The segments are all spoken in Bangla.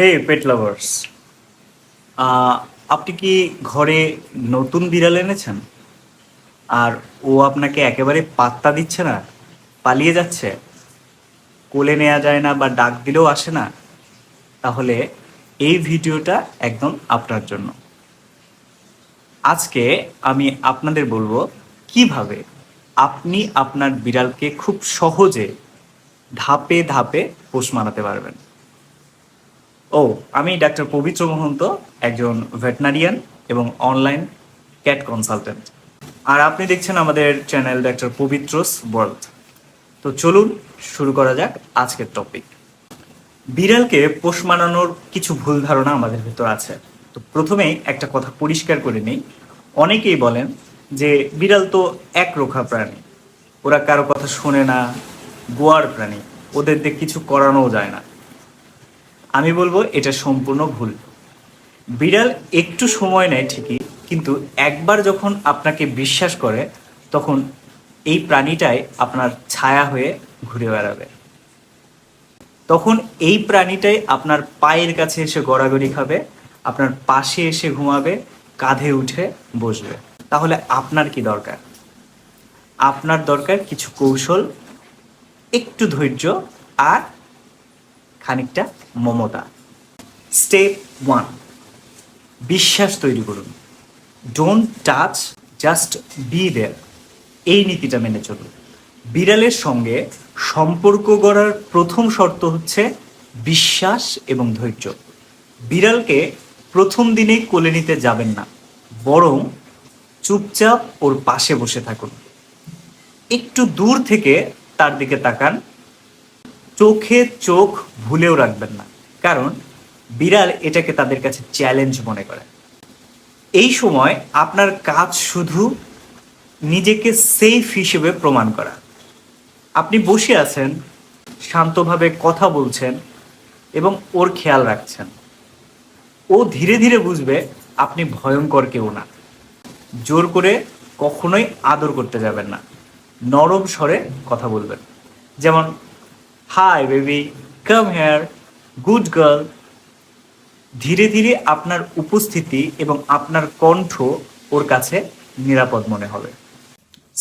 হে পেট লাভার্স আপনি কি ঘরে নতুন বিড়াল এনেছেন? আর ও আপনাকে একেবারে পাত্তা দিচ্ছে না, পালিয়ে যাচ্ছে, কোলে নেওয়া যায় না বা ডাক দিলেও আসে না, তাহলে এই ভিডিওটা একদম আপনার জন্য। আজকে আমি আপনাদের বলব কীভাবে আপনি আপনার বিড়ালকে খুব সহজে ধাপে ধাপে পোষ মানাতে পারবেন। ও, আমি ডাক্তার পবিত্র মহন্ত, একজন ভেটনারিয়ান এবং অনলাইন ক্যাট কনসালটেন্ট। আর আপনি দেখছেন আমাদের চ্যানেল ডাক্তার পবিত্রস ওয়ার্ল্ড। তো চলুন শুরু করা যাক আজকের টপিক। বিড়ালকে পোষ মানানোর কিছু ভুল ধারণা আমাদের ভেতর আছে। তো প্রথমেই একটা কথা পরিষ্কার করে নিই। অনেকেই বলেন যে বিড়াল তো একরোখা প্রাণী। ওরা কারও কথা শোনে না, গোয়ার প্রাণী। ওদের দিয়ে কিছু করানোও যায় না। আমি বলব এটা সম্পূর্ণ ভুল। বিড়াল একটু সময় নেয় ঠিকই, কিন্তু একবার যখন আপনাকে বিশ্বাস করে, তখন এই প্রাণীটাই আপনার ছায়া হয়ে ঘুরে বেড়াবে। তখন এই প্রাণীটাই আপনার পায়ের কাছে এসে গড়াগড়ি খাবে, আপনার পাশে এসে ঘুমাবে, কাঁধে উঠে বসবে। তাহলে আপনার কি দরকার? আপনার দরকার কিছু কৌশল, একটু ধৈর্য আর খানিকটা মমতা। স্টেপ ওয়ান বিশ্বাস তৈরি করুন। Don't touch just be there এই নীতিটা মেনে চলুন। বিড়ালের সঙ্গে সম্পর্ক গড়ার প্রথম শর্ত হচ্ছে বিশ্বাস এবং ধৈর্য। বিড়ালকে প্রথম দিনেই কোলে নিতে যাবেন না, বরং চুপচাপ ওর পাশে বসে থাকুন। একটু দূর থেকে তার দিকে তাকান চোখে চোখ ভুলেও রাখবেন না। কারণ বিড়াল এটাকে তাদের কাছে চ্যালেঞ্জ মনে করে। এই সময় আপনার কাজ শুধু নিজেকে সেফ হিসেবে প্রমাণ করা। আপনি বসে আছেন, শান্তভাবে কথা বলছেন এবং ওর খেয়াল রাখছেন। ও ধীরে ধীরে বুঝবে আপনি ভয়ঙ্কর কেউ না। জোর করে কখনোই আদর করতে যাবেন না। নরম স্বরে কথা বলবেন। যেমন hi baby come here good girl ধীরে ধীরে আপনার উপস্থিতি এবং আপনার কণ্ঠ ওর কাছে নিরাপদ মনে হবে।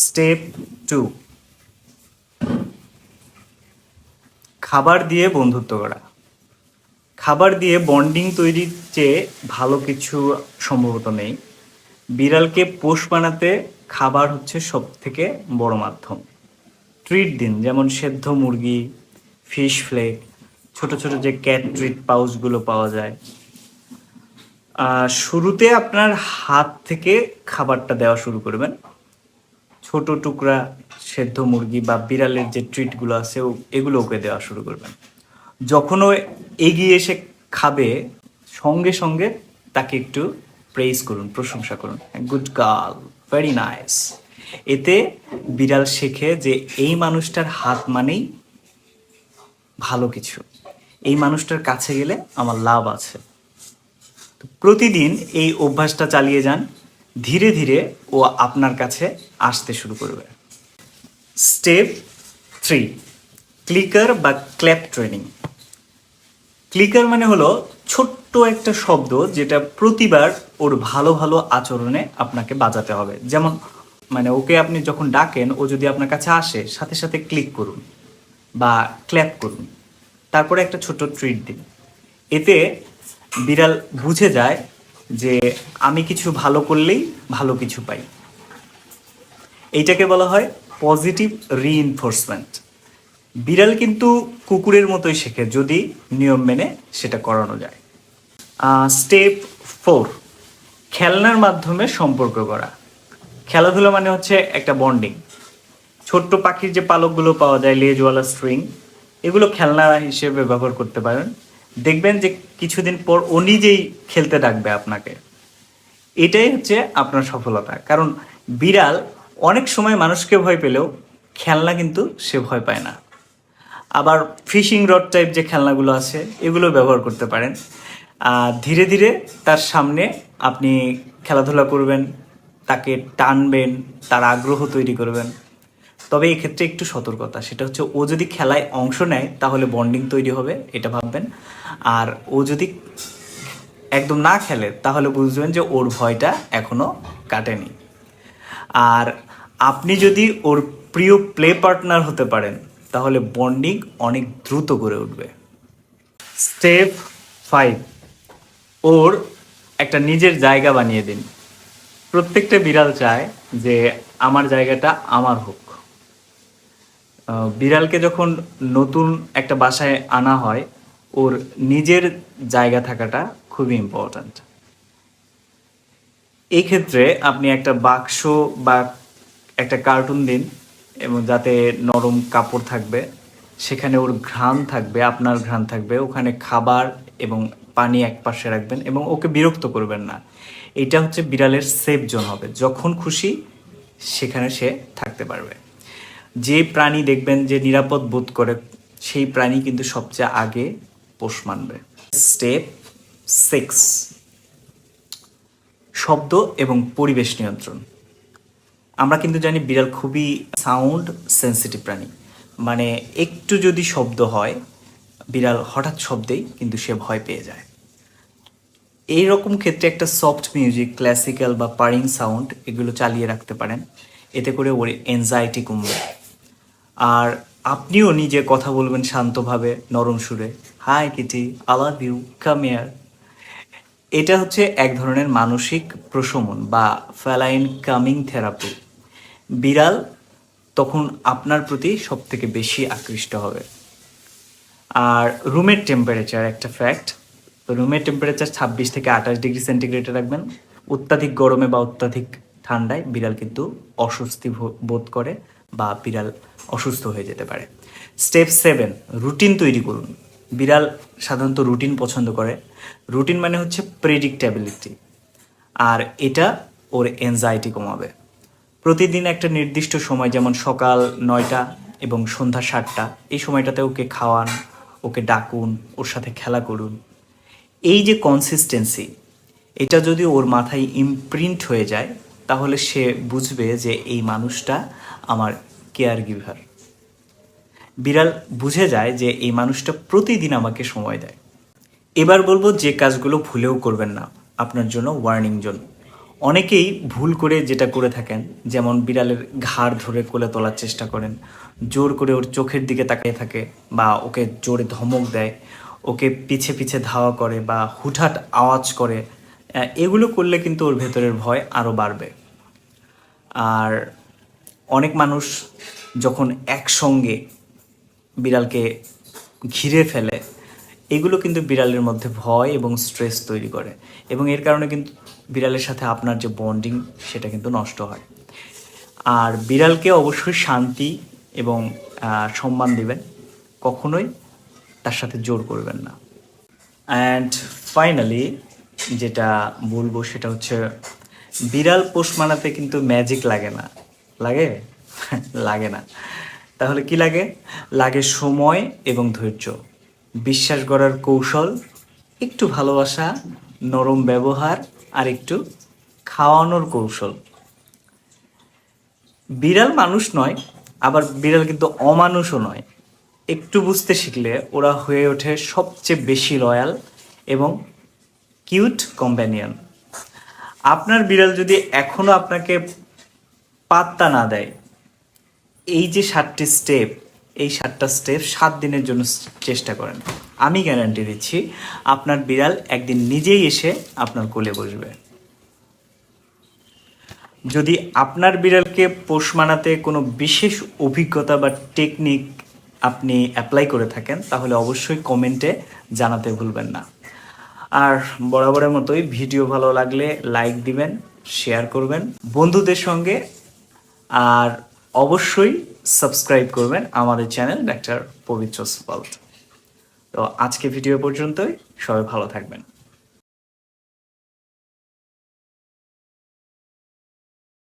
স্টেপ টু খাবার দিয়ে বন্ধুত্ব করা। খাবার দিয়ে বন্ডিং তৈরির চেয়ে ভালো কিছু সম্ভবত নেই। বিড়ালকে পোষ বানাতে খাবার হচ্ছে সব থেকে বড় মাধ্যম। ট্রিট দিন, যেমন সেদ্ধ মুরগি ফিশ ফ্লেক, ছোট ছোট যে ক্যাট ট্রিট পাউচগুলো পাওয়া যায়। শুরুতে আপনার হাত থেকে খাবারটা দেওয়া শুরু করবেন। ছোট টুকরা সেদ্ধ মুরগি বা বিড়ালের যে ট্রিটগুলো আছে এগুলো ওকে দেওয়া শুরু করবেন। যখন ও এগিয়ে এসে খাবে, সঙ্গে সঙ্গে তাকে একটু প্রেইজ করুন, প্রশংসা করুন। গুড গার্ল ভেরি নাইস এতে বিড়াল শেখে যে এই মানুষটার হাত মানেই ভালো কিছু। এই মানুষটার কাছে গেলে আমার লাভ আছে। প্রতিদিন এই অভ্যাসটা চালিয়ে যান। ধীরে ধীরে ও আপনার কাছে আসতে শুরু করবে। স্টেপ থ্রি, ক্লিকার বা ক্ল্যাপ ট্রেনিং। ক্লিকার মানে হলো ছোট্ট একটা শব্দ যেটা প্রতিবার ওর ভালো ভালো আচরণে আপনাকে বাজাতে হবে। যেমন মানে ওকে আপনি যখন ডাকেন, ও যদি আপনার কাছে আসে, সাথে সাথে ক্লিক করুন। বা ক্ল্যাপ করুন। তারপরে একটা ছোট ট্রিট দিন। এতে বিড়াল বুঝে যায় যে আমি কিছু ভালো করলেই ভালো কিছু পাই। এইটাকে বলা হয় পজিটিভ রিইনফোর্সমেন্ট বিড়াল কিন্তু কুকুরের মতোই শেখে, যদি নিয়ম মেনে সেটা করানো যায়। স্টেপ ফোর খেলনার মাধ্যমে সম্পর্ক করা খেলাধুলা মানে হচ্ছে একটা বন্ডিং ছোট্ট পাখির যে পালকগুলো পাওয়া যায় লেজওয়ালা স্ট্রিং এগুলো খেলনা হিসেবে ব্যবহার করতে পারেন। দেখবেন যে কিছুদিন পর ও নিজেই খেলতে ডাকবে আপনাকে। এটাই হচ্ছে আপনার সফলতা। কারণ বিড়াল অনেক সময় মানুষকে ভয় পেলেও খেলনা কিন্তু সে ভয় পায় না। আবার ফিশিং রড টাইপ যে খেলনাগুলো আছে, এগুলো ব্যবহার করতে পারেন। ধীরে ধীরে তার সামনে আপনি খেলাধুলা করবেন, তাকে টানবেন, তার আগ্রহ তৈরি করবেন। তবে এক্ষেত্রে একটু সতর্কতা, সেটা হচ্ছে ও যদি খেলায় অংশ নেয় তাহলে বন্ডিং তৈরি হবে, এটা ভাববেন। আর ও যদি একদম না খেলে তাহলে বুঝবেন যে ওর ভয়টা এখনও কাটেনি। আর আপনি যদি ওর প্রিয় প্লে পার্টনার হতে পারেন, তাহলে বন্ডিং অনেক দ্রুত গড়ে উঠবে। স্টেপ ফাইভ ওর একটা নিজের জায়গা বানিয়ে দিন। প্রত্যেকটা বিড়াল চায় যে আমার জায়গাটা আমার হোক। বিড়ালকে যখন নতুন একটা বাসায় আনা হয়, ওর নিজের জায়গা থাকাটা খুবই ইম্পর্ট্যান্ট এই ক্ষেত্রে আপনি একটা বাক্স বা একটা কার্টুন দিন, এবং যাতে নরম কাপড় থাকবে, সেখানে ওর ঘ্রাণ থাকবে, আপনার ঘ্রাণ থাকবে, ওখানে খাবার এবং পানি এক পাশে রাখবেন, এবং ওকে বিরক্ত করবেন না। এটা হচ্ছে বিড়ালের সেফ জোন হবে। যখন খুশি, সেখানে সে থাকতে পারবে। যে প্রাণী দেখবেন যে নিরাপদ বোধ করে, সেই প্রাণী কিন্তু সবচেয়ে আগে পোষ মানবে। স্টেপ সিক্স শব্দ এবং পরিবেশ নিয়ন্ত্রণ। আমরা কিন্তু জানি বিড়াল খুবই সাউন্ড সেন্সিটিভ প্রাণী। মানে একটু যদি শব্দ হয়, বিড়াল হঠাৎ শব্দেই কিন্তু সে ভয় পেয়ে যায়। এই রকম ক্ষেত্রে একটা সফট মিউজিক ক্লাসিক্যাল বা পারিং সাউন্ড এগুলো চালিয়ে রাখতে পারেন। এতে করে ওর এনজাইটি কমবে। আর আপনিও নিজে কথা বলবেন শান্তভাবে, নরম সুরে। Hi kitty I love you come here এটা হচ্ছে এক ধরনের মানসিক প্রশমন বা ফ্যালাইন কামিং থেরাপি। বিড়াল তখন আপনার প্রতি সব থেকে বেশি আকৃষ্ট হবে। আর রুমের টেম্পারেচার একটা ফ্যাক্ট তো রুমের টেম্পারেচার ছাব্বিশ থেকে আঠাশ ডিগ্রি সেন্টিগ্রেডে রাখবেন। অত্যাধিক গরমে বা অত্যাধিক ঠান্ডায় বিড়াল কিন্তু অস্বস্তি বোধ করে। বা বিড়াল অসুস্থ হয়ে যেতে পারে। স্টেপ সেভেন রুটিন তৈরি করুন। বিড়াল সাধারণত রুটিন পছন্দ করে। রুটিন মানে হচ্ছে প্রেডিক্টেবিলিটি আর এটা ওর এনজাইটি কমাবে। প্রতিদিন একটা নির্দিষ্ট সময়, যেমন সকাল নয়টা এবং সন্ধ্যা সাতটা, এই সময়টাতে ওকে খাওয়ান, ওকে ডাকুন, ওর সাথে খেলা করুন। এই যে কনসিস্টেন্সি এটা যদি ওর মাথায় ইমপ্রিন্ট হয়ে যায় তাহলে সে বুঝবে যে এই মানুষটা আমার কেয়ার গিভার বিড়াল বুঝে যায় যে এই মানুষটা প্রতিদিন আমাকে সময় দেয়। এবার বলব যে কাজগুলো ভুলেও করবেন না, আপনার জন্য ওয়ার্নিং জোন অনেকেই ভুল করে যেটা করে থাকেন, যেমন বিড়ালের ঘাড় ধরে কোলে তোলার চেষ্টা করেন, জোর করে ওর চোখের দিকে তাকিয়ে থাকে বা ওকে জোরে ধমক দেয়, ওকে পিছে পিছে ধাওয়া করে বা হুটহাট আওয়াজ করে এগুলো করলে কিন্তু ওর ভেতরের ভয় আরও বাড়বে। আর অনেক মানুষ যখন একসঙ্গে বিড়ালকে ঘিরে ফেলে, এগুলো কিন্তু বিড়ালের মধ্যে ভয় এবং স্ট্রেস তৈরি করে এবং এর কারণে কিন্তু বিড়ালের সাথে আপনার যে বন্ডিং সেটা কিন্তু নষ্ট হয়। আর বিড়ালকে অবশ্যই শান্তি এবং সম্মান দিবেন, কখনোই তার সাথে জোর করবেন না। অ্যান্ড ফাইনালি যেটা বলব সেটা হচ্ছে, বিড়াল পোষ মানাতে কিন্তু ম্যাজিক লাগে না। লাগে? লাগে না। তাহলে কি লাগে? লাগে সময় এবং ধৈর্য। বিশ্বাস গড়ার কৌশল, একটু ভালোবাসা, নরম ব্যবহার, আর একটু খাওয়ানোর কৌশল। বিড়াল মানুষ নয়, আবার বিড়াল কিন্তু অমানুষও নয়। একটু বুঝতে শিখলে ওরা হয়ে ওঠে সবচেয়ে বেশি লয়াল এবং কিউট কম্প্যানিয়ন আপনার বিড়াল যদি এখনও আপনাকে পাত্তা না দেয়, এই যে সাতটি স্টেপ, এই সাতটা স্টেপ সাত দিনের জন্য চেষ্টা করেন। আমি গ্যারান্টি দিচ্ছি, আপনার বিড়াল একদিন নিজেই এসে আপনার কোলে বসবে। যদি আপনার বিড়ালকে পোষ মানাতে কোনো বিশেষ অভিজ্ঞতা বা টেকনিক আপনি অ্যাপ্লাই করে থাকেন, তাহলে অবশ্যই কমেন্টে জানাতে ভুলবেন না। আর বরাবরের মতোই ভিডিও ভালো লাগলে লাইক দিবেন, শেয়ার করবেন, বন্ধুদের সঙ্গে, আর অবশ্যই সাবস্ক্রাইব করবেন আমাদের চ্যানেল ডাক্তার পবিত্র সুপাল তো আজকে ভিডিও পর্যন্তই, সবাই ভালো থাকবেন।